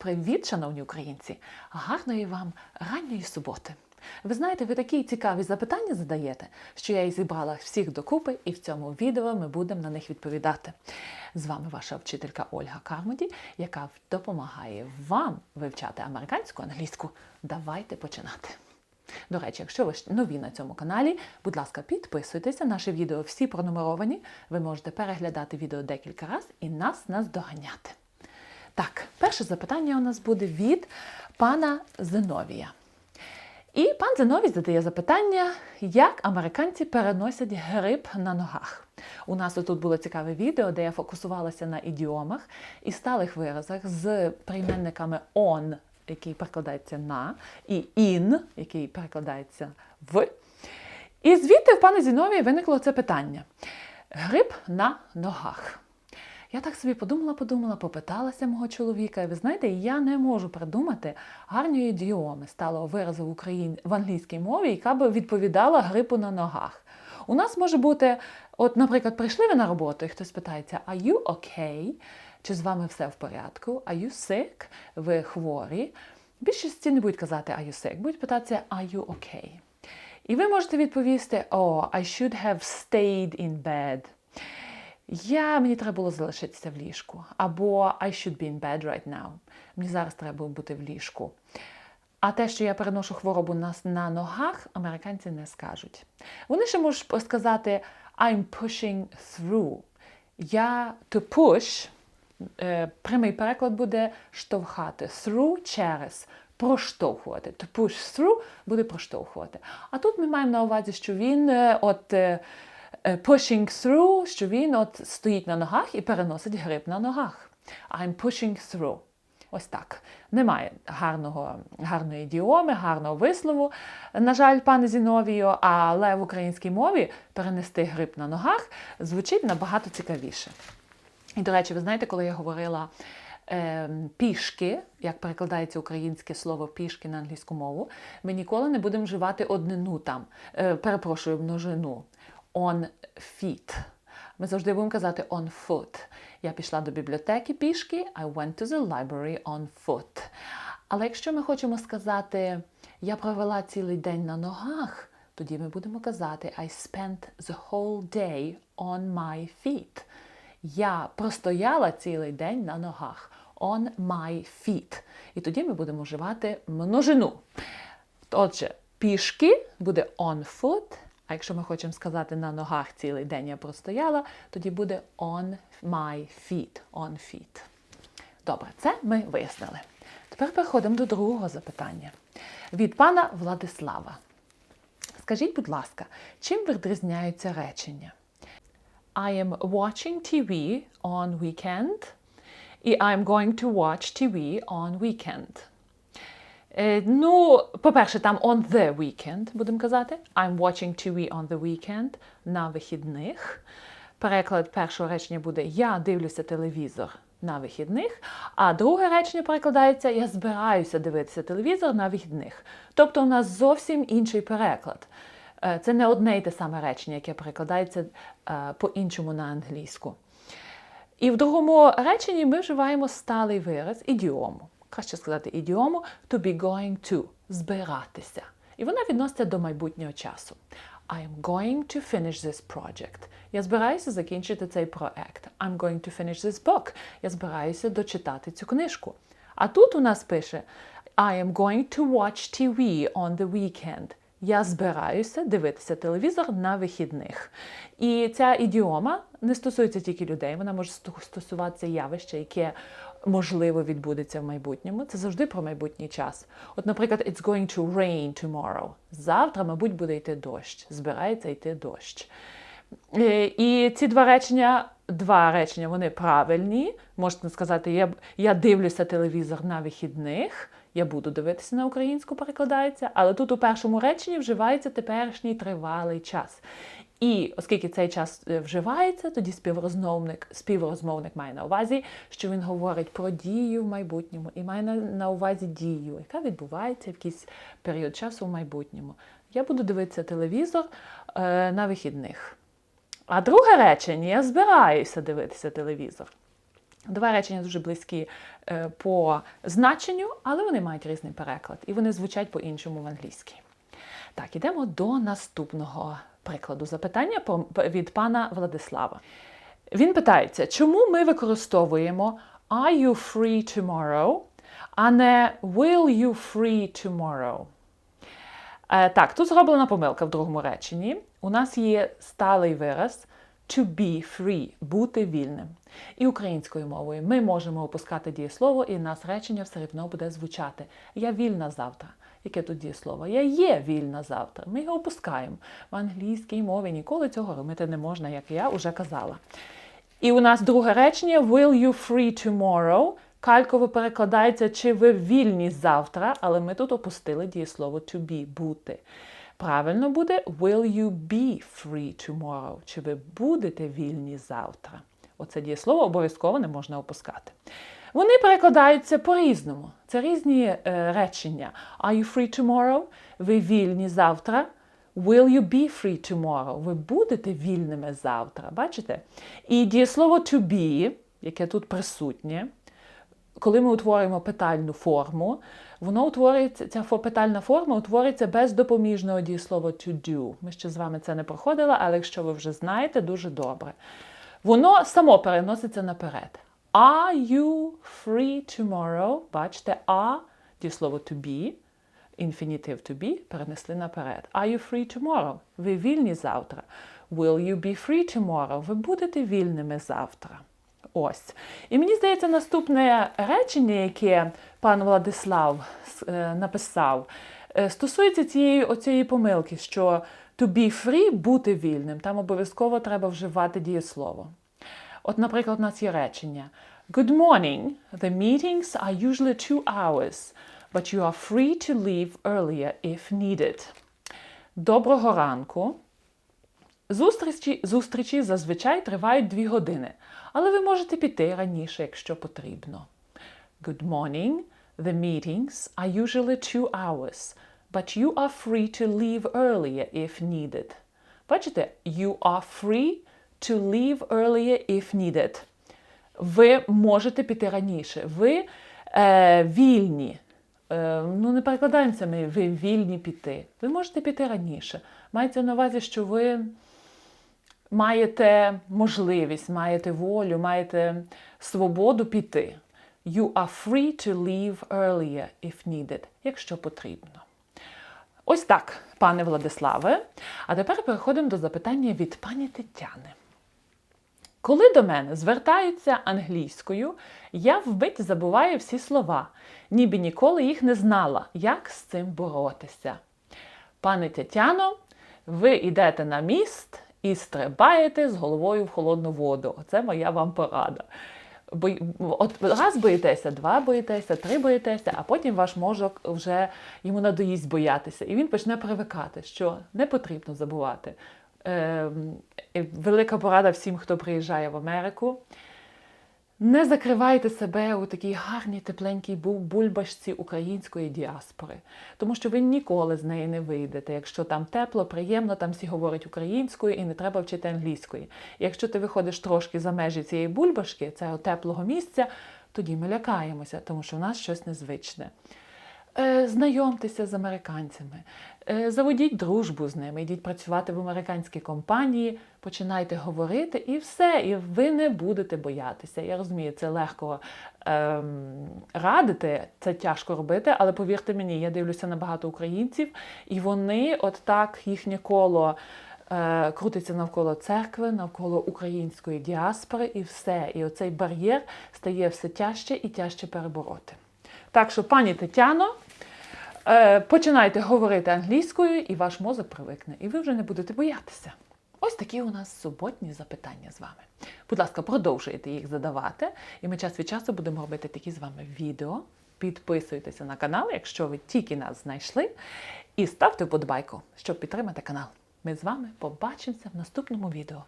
Привіт, шановні українці! Гарної вам ранньої суботи! Ви знаєте, ви такі цікаві запитання задаєте, що я і зібрала всіх докупи, і в цьому відео ми будемо на них відповідати. З вами ваша вчителька Ольга Кармоді, яка допомагає вам вивчати американську англійську. Давайте починати. До речі, якщо ви нові на цьому каналі, будь ласка, підписуйтеся. Наші відео всі пронумеровані. Ви можете переглядати відео декілька разів і нас наздоганяти. Так, перше запитання у нас буде від пана Зиновія. І пан Зиновій задає запитання, як американці переносять грип на ногах. У нас тут було цікаве відео, де я фокусувалася на ідіомах і сталих виразах з прийменниками on, який перекладається на, і in, який перекладається в. І звідти в пана Зіновія виникло це питання: грип на ногах. Я так собі подумала, подумала, попиталася мого чоловіка, і ви знаєте, я не можу придумати гарної ідіоми сталого виразу в Україні в англійській мові, яка би відповідала грипу на ногах. У нас може бути, от, наприклад, прийшли ви на роботу, і хтось питається, are you okay? Чи з вами все в порядку? Are you sick? Ви хворі? Більшості не будуть казати are you sick, будуть питатися are you okay? І ви можете відповісти Oh, I should have stayed in bed. Я, мені треба було залишитися в ліжку. Або I should be in bed right now. Мені зараз треба бути в ліжку. А те, що я переношу хворобу на, на ногах, американці не скажуть. Вони ще можуть сказати I'm pushing through. Я to push, е, прямий переклад буде штовхати. Through через проштовхувати. To push through буде проштовхувати. А тут ми маємо на увазі, що він е, от. Е, pushing through, що він от стоїть на ногах і переносить гриб на ногах. I'm pushing through. Ось так. Немає гарного, гарної ідіоми, гарного вислову, на жаль, пане Зіновію, але в українській мові перенести гриб на ногах звучить набагато цікавіше. І, до речі, ви знаєте, коли я говорила е, пішки, як перекладається українське слово пішки на англійську мову, ми ніколи не будемо вживати однину там, е, перепрошую, множину on feet. Ми завжди будемо казати on foot. Я пішла до бібліотеки пішки, I went to the library on foot. Але якщо ми хочемо сказати, я провела цілий день на ногах, тоді ми будемо казати I spent the whole day on my feet. Я простояла цілий день на ногах. On my feet. І тоді ми будемо вживати множину. Отже, пішки буде on foot. А якщо ми хочемо сказати на ногах цілий день я простояла, тоді буде on my feet. On feet. Добре, це ми вияснили. Тепер переходимо до другого запитання. Від пана Владислава. Скажіть, будь ласка, чим відрізняються речення? I am watching TV on weekend і I'm going to watch TV on weekend. Е, ну, по-перше, там on the weekend, будемо казати. I'm watching TV on the weekend на вихідних. Переклад першого речення буде Я дивлюся телевізор на вихідних. А друге речення перекладається Я збираюся дивитися телевізор на вихідних. Тобто у нас зовсім інший переклад. Е, Це не одне й те саме речення, яке перекладається е, по-іншому на англійську. І в другому реченні ми вживаємо сталий вираз ідіому краще сказати ідіому, to be going to збиратися. І вона відноситься до майбутнього часу. I am going to finish this project. Я збираюся закінчити цей проект. I'm going to finish this book. Я збираюся дочитати цю книжку. А тут у нас пише I am going to watch TV on the weekend. Я збираюся дивитися телевізор на вихідних. І ця ідіома не стосується тільки людей, вона може стосуватися явища, яке можливо відбудеться в майбутньому. Це завжди про майбутній час. От, наприклад, it's going to rain tomorrow. Завтра, мабуть, буде йти дощ. Збирається йти дощ. Е, і ці два речення, два речення, вони правильні. Можна сказати, я я дивлюся телевізор на вихідних, я буду дивитися на українську, перекладається, але тут у першому реченні вживається теперішній тривалий час. І оскільки цей час е, вживається, тоді співрозмовник співрозмовник має на увазі, що він говорить про дію в майбутньому і має на, увазі дію, яка відбувається в якийсь період часу в майбутньому. Я буду дивитися телевізор е, на вихідних. А друге речення я збираюся дивитися телевізор. Два речення дуже близькі е, по значенню, але вони мають різний переклад і вони звучать по-іншому в англійській. Так, ідемо до наступного прикладу запитання від пана Владислава. Він питається, чому ми використовуємо Are you free tomorrow, а не Will you free tomorrow? Е, так, тут зроблена помилка в другому реченні. У нас є сталий вираз to be free бути вільним. І українською мовою ми можемо опускати дієслово, і в нас речення все одно буде звучати Я вільна завтра. Яке тут дієслово? Я є вільна завтра. Ми його опускаємо. В англійській мові ніколи цього робити не можна, як я вже казала. І у нас друге речення Will you free tomorrow? Кальково перекладається, чи ви вільні завтра, але ми тут опустили дієслово to be бути. Правильно буде Will you be free tomorrow? Чи ви будете вільні завтра? Оце дієслово обов'язково не можна опускати. Вони перекладаються по-різному. Це різні е, речення. Are you free tomorrow? Ви вільні завтра. Will you be free tomorrow? Ви будете вільними завтра. Бачите? І дієслово to be, яке тут присутнє, коли ми утворюємо питальну форму, воно утворюється, ця питальна форма утворюється без допоміжного дієслова to do. Ми ще з вами це не проходили, але якщо ви вже знаєте, дуже добре. Воно само переноситься наперед. Are you free tomorrow? Бачите, а дієслово to be, інфінітив to be перенесли наперед. Are you free tomorrow? Ви вільні завтра. Will you be free tomorrow? Ви будете вільними завтра. Ось. І мені здається, наступне речення, яке пан Владислав е, написав, е, стосується цієї оцієї помилки, що to be free бути вільним. Там обов'язково треба вживати дієслово. От, наприклад, у нас є речення. Good morning. The meetings are usually two hours, but you are free to leave earlier if needed. Доброго ранку. Зустрічі, зустрічі зазвичай тривають дві години, але ви можете піти раніше, якщо потрібно. Good morning. The meetings are usually two hours, but you are free to leave earlier if needed. Бачите, you are free to leave earlier if needed. Ви можете піти раніше. Ви е, вільні. Е, ну, не перекладаємося ми, ви вільні піти. Ви можете піти раніше. Мається на увазі, що ви маєте можливість, маєте волю, маєте свободу піти. You are free to leave earlier if needed, якщо потрібно. Ось так, пане Владиславе. А тепер переходимо до запитання від пані Тетяни. Коли до мене звертаються англійською, я вмить забуваю всі слова, ніби ніколи їх не знала, як з цим боротися. Пане Тетяно, ви йдете на міст і стрибаєте з головою в холодну воду. Оце моя вам порада. Бо, от раз боїтеся, два боїтеся, три боїтеся, а потім ваш мозок вже йому надоїсть боятися, і він почне привикати, що не потрібно забувати. Е, велика порада всім, хто приїжджає в Америку. Не закривайте себе у такій гарній тепленькій бульбашці української діаспори, тому що ви ніколи з неї не вийдете. Якщо там тепло, приємно, там всі говорять українською і не треба вчити англійської. Якщо ти виходиш трошки за межі цієї бульбашки, цього теплого місця, тоді ми лякаємося, тому що в нас щось незвичне. Е, Знайомтеся з американцями, е, заводіть дружбу з ними, йдіть працювати в американській компанії, починайте говорити і все, і ви не будете боятися. Я розумію, це легко ем, радити, це тяжко робити, але повірте мені, я дивлюся на багато українців, і вони, от так, їхнє коло. е, Крутиться навколо церкви, навколо української діаспори, і все. І оцей бар'єр стає все тяжче і тяжче перебороти. Так що, пані Тетяно, починайте говорити англійською, і ваш мозок привикне, і ви вже не будете боятися. Ось такі у нас суботні запитання з вами. Будь ласка, продовжуйте їх задавати, і ми час від часу будемо робити такі з вами відео. Підписуйтеся на канал, якщо ви тільки нас знайшли, і ставте вподобайку, щоб підтримати канал. Ми з вами побачимося в наступному відео.